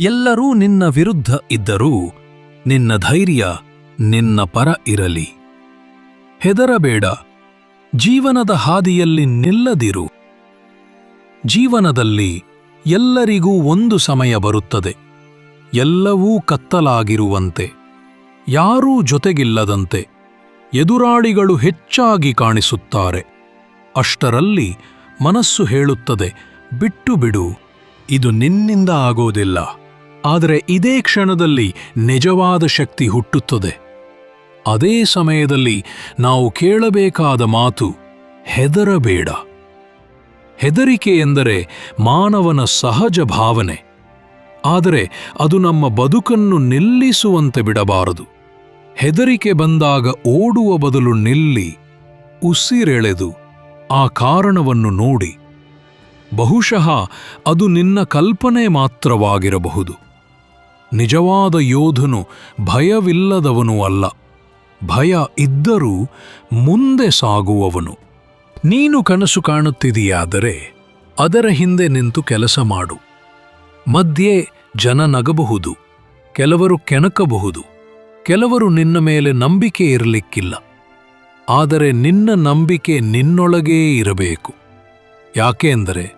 ಎಲ್ಲರೂ ನಿನ್ನ ವಿರುದ್ಧ ಇದ್ದರೂ ನಿನ್ನ ಧೈರ್ಯ ನಿನ್ನ ಪರ ಇರಲಿ. ಹೆದರಬೇಡ. ಜೀವನದ ಹಾದಿಯಲ್ಲಿ ನಿಲ್ಲದಿರು. ಜೀವನದಲ್ಲಿ ಎಲ್ಲರಿಗೂ ಒಂದು ಸಮಯ ಬರುತ್ತದೆ. ಎಲ್ಲವೂ ಕತ್ತಲಾಗಿರುವಂತೆ, ಯಾರೂ ಜೊತೆಗಿಲ್ಲದಂತೆ ಎದುರಾಳಿಗಳು ಹೆಚ್ಚಾಗಿ ಕಾಣಿಸುತ್ತಾರೆ. ಅಷ್ಟರಲ್ಲಿ ಮನಸ್ಸು ಹೇಳುತ್ತದೆ, ಬಿಟ್ಟು ಬಿಡು, ಇದು ನಿನ್ನಿಂದ ಆಗೋದಿಲ್ಲ. ಆದರೆ ಇದೇ ಕ್ಷಣದಲ್ಲಿ ನಿಜವಾದ ಶಕ್ತಿ ಹುಟ್ಟುತ್ತದೆ. ಅದೇ ಸಮಯದಲ್ಲಿ ನಾವು ಕೇಳಬೇಕಾದ ಮಾತು ಹೆದರಬೇಡ. ಹೆದರಿಕೆ ಎಂದರೆ ಮಾನವನ ಸಹಜ ಭಾವನೆ. ಆದರೆ ಅದು ನಮ್ಮ ಬದುಕನ್ನು ನಿಲ್ಲಿಸುವಂತೆ ಬಿಡಬಾರದು. ಹೆದರಿಕೆ ಬಂದಾಗ ಓಡುವ ಬದಲು ನಿಲ್ಲಿ, ಉಸಿರೆಳೆದು ಆ ಕಾರಣವನ್ನು ನೋಡಿ. ಬಹುಶಃ ಅದು ನಿನ್ನ ಕಲ್ಪನೆ ಮಾತ್ರವಾಗಿರಬಹುದು. ನಿಜವಾದ ಯೋಧನು ಭಯವಿಲ್ಲದವನು ಅಲ್ಲ. ಭಯ ಇದ್ದರೂ ಮುಂದೆ ಸಾಗುವವನು. ನೀನು ಕನಸು ಕಾಣುತ್ತಿದೆಯಾದರೆ ಅದರ ಹಿಂದೆ ನಿಂತು ಕೆಲಸ ಮಾಡು. ಮಧ್ಯೆ ಜನ ನಗಬಹುದು, ಕೆಲವರು ಕೆಣಕಬಹುದು, ಕೆಲವರು ನಿನ್ನ ಮೇಲೆ ನಂಬಿಕೆ ಇರಲಿಕ್ಕಿಲ್ಲ. ಆದರೆ ನಿನ್ನ ನಂಬಿಕೆ ನಿನ್ನೊಳಗೇ ಇರಬೇಕು. ಯಾಕೆಂದರೆ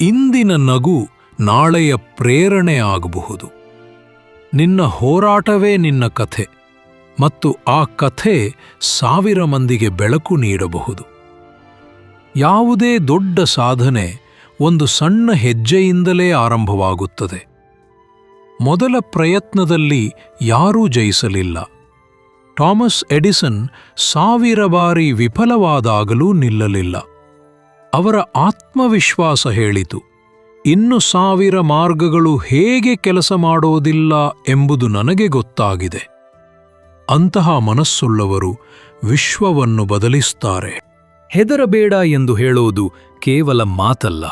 ಇಂದಿನ ನಗು ನಾಳೆಯ ಪ್ರೇರಣೆ ಆಗಬಹುದು. ನಿನ್ನ ಹೋರಾಟವೇ ನಿನ್ನ ಕಥೆ ಮತ್ತು ಆ ಕಥೆ ಸಾವಿರ ಮಂದಿಗೆ ಬೆಳಕು ನೀಡಬಹುದು. ಯಾವುದೇ ದೊಡ್ಡ ಸಾಧನೆ ಒಂದು ಸಣ್ಣ ಹೆಜ್ಜೆಯಿಂದಲೇ ಆರಂಭವಾಗುತ್ತದೆ. ಮೊದಲ ಪ್ರಯತ್ನದಲ್ಲಿ ಯಾರೂ ಜಯಿಸಲಿಲ್ಲ. ಥಾಮಸ್ ಎಡಿಸನ್ ಸಾವಿರ ಬಾರಿ ವಿಫಲವಾದಾಗಲೂ ನಿಲ್ಲಲಿಲ್ಲ. ಅವರ ಆತ್ಮವಿಶ್ವಾಸ ಹೇಳಿತು. ಇನ್ನು ಸಾವಿರ ಮಾರ್ಗಗಳು ಹೇಗೆ ಕೆಲಸ ಮಾಡೋದಿಲ್ಲ ಎಂಬುದು ನನಗೆ ಗೊತ್ತಾಗಿದೆ. ಅಂತಹ ಮನಸ್ಸುಳ್ಳವರು ವಿಶ್ವವನ್ನು ಬದಲಿಸ್ತಾರೆ. ಹೆದರಬೇಡ ಎಂದು ಹೇಳೋದು ಕೇವಲ ಮಾತಲ್ಲ.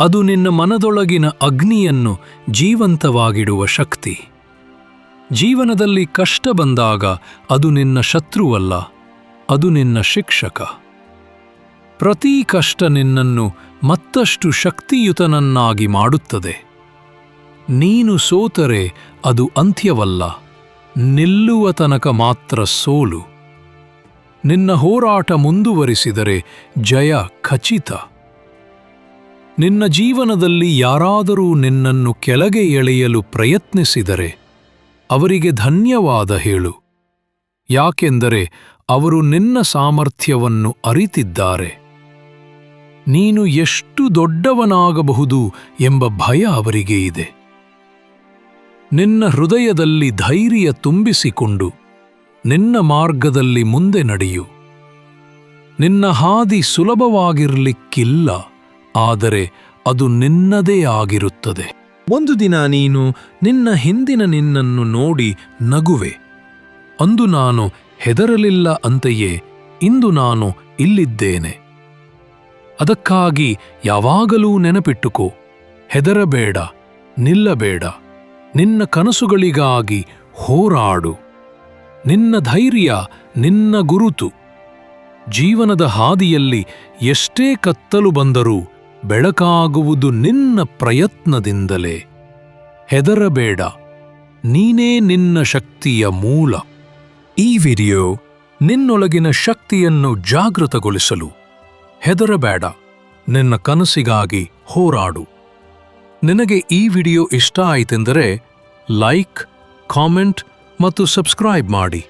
ಅದು ನಿನ್ನ ಮನದೊಳಗಿನ ಅಗ್ನಿಯನ್ನು ಜೀವಂತವಾಗಿಡುವ ಶಕ್ತಿ. ಜೀವನದಲ್ಲಿ ಕಷ್ಟ ಬಂದಾಗ ಅದು ನಿನ್ನ ಶತ್ರುವಲ್ಲ, ಅದು ನಿನ್ನ ಶಿಕ್ಷಕ. ಪ್ರತಿ ಕಷ್ಟ ನಿನ್ನನ್ನು ಮತ್ತಷ್ಟು ಶಕ್ತಿಯುತನನ್ನಾಗಿ ಮಾಡುತ್ತದೆ. ನೀನು ಸೋತರೆ ಅದು ಅಂತ್ಯವಲ್ಲ, ನಿಲ್ಲುವ ತನಕ ಮಾತ್ರ ಸೋಲು. ನಿನ್ನ ಹೋರಾಟ ಮುಂದುವರಿಸಿದರೆ ಜಯ ಖಚಿತ. ನಿನ್ನ ಜೀವನದಲ್ಲಿ ಯಾರಾದರೂ ನಿನ್ನನ್ನು ಕೆಳಗೆ ಎಳೆಯಲು ಪ್ರಯತ್ನಿಸಿದರೆ ಅವರಿಗೆ ಧನ್ಯವಾದ ಹೇಳು. ಯಾಕೆಂದರೆ ಅವರು ನಿನ್ನ ಸಾಮರ್ಥ್ಯವನ್ನು ಅರಿತಿದ್ದಾರೆ. ನೀನು ಎಷ್ಟು ದೊಡ್ಡವನಾಗಬಹುದು ಎಂಬ ಭಯ ಅವರಿಗೆ ಇದೆ. ನಿನ್ನ ಹೃದಯದಲ್ಲಿ ಧೈರ್ಯ ತುಂಬಿಸಿಕೊಂಡು ನಿನ್ನ ಮಾರ್ಗದಲ್ಲಿ ಮುಂದೆ ನಡೆಯು. ನಿನ್ನ ಹಾದಿ ಸುಲಭವಾಗಿರಲಿಕ್ಕಿಲ್ಲ, ಆದರೆ ಅದು ನಿನ್ನದೇ ಆಗಿರುತ್ತದೆ. ಒಂದು ದಿನ ನೀನು ನಿನ್ನ ಹಿಂದಿನ ನಿನ್ನನ್ನು ನೋಡಿ ನಗುವೆ. ಅಂದು ನಾನು ಹೆದರಲಿಲ್ಲ ಅಂತೆಯೇ ಇಂದು ನಾನು ಇಲ್ಲಿದ್ದೇನೆ. ಅದಕ್ಕಾಗಿ ಯಾವಾಗಲೂ ನೆನಪಿಟ್ಟುಕೋ, ಹೆದರಬೇಡ, ನಿಲ್ಲಬೇಡ, ನಿನ್ನ ಕನಸುಗಳಿಗಾಗಿ ಹೋರಾಡು. ನಿನ್ನ ಧೈರ್ಯ ನಿನ್ನ ಗುರುತು. ಜೀವನದ ಹಾದಿಯಲ್ಲಿ ಎಷ್ಟೇ ಕತ್ತಲು ಬಂದರೂ ಬೆಳಕಾಗುವುದು ನಿನ್ನ ಪ್ರಯತ್ನದಿಂದಲೇ. ಹೆದರಬೇಡ, ನೀನೇ ನಿನ್ನ ಶಕ್ತಿಯ ಮೂಲ. ಈ ವಿಡಿಯೋ ನಿನ್ನೊಳಗಿನ ಶಕ್ತಿಯನ್ನು ಜಾಗೃತಗೊಳಿಸಲು ಹೆದರಬೇಡ. ನಿನ್ನ ಕನಸಿಗಾಗಿ ಹೋರಾಡು. ನಿನಗೆ ಈ ವಿಡಿಯೋ ಇಷ್ಟ ಆಯಿತೆಂದರೆ ಲೈಕ್ ಕಾಮೆಂಟ್ ಮತ್ತು ಸಬ್ಸ್ಕ್ರೈಬ್ ಮಾಡಿ.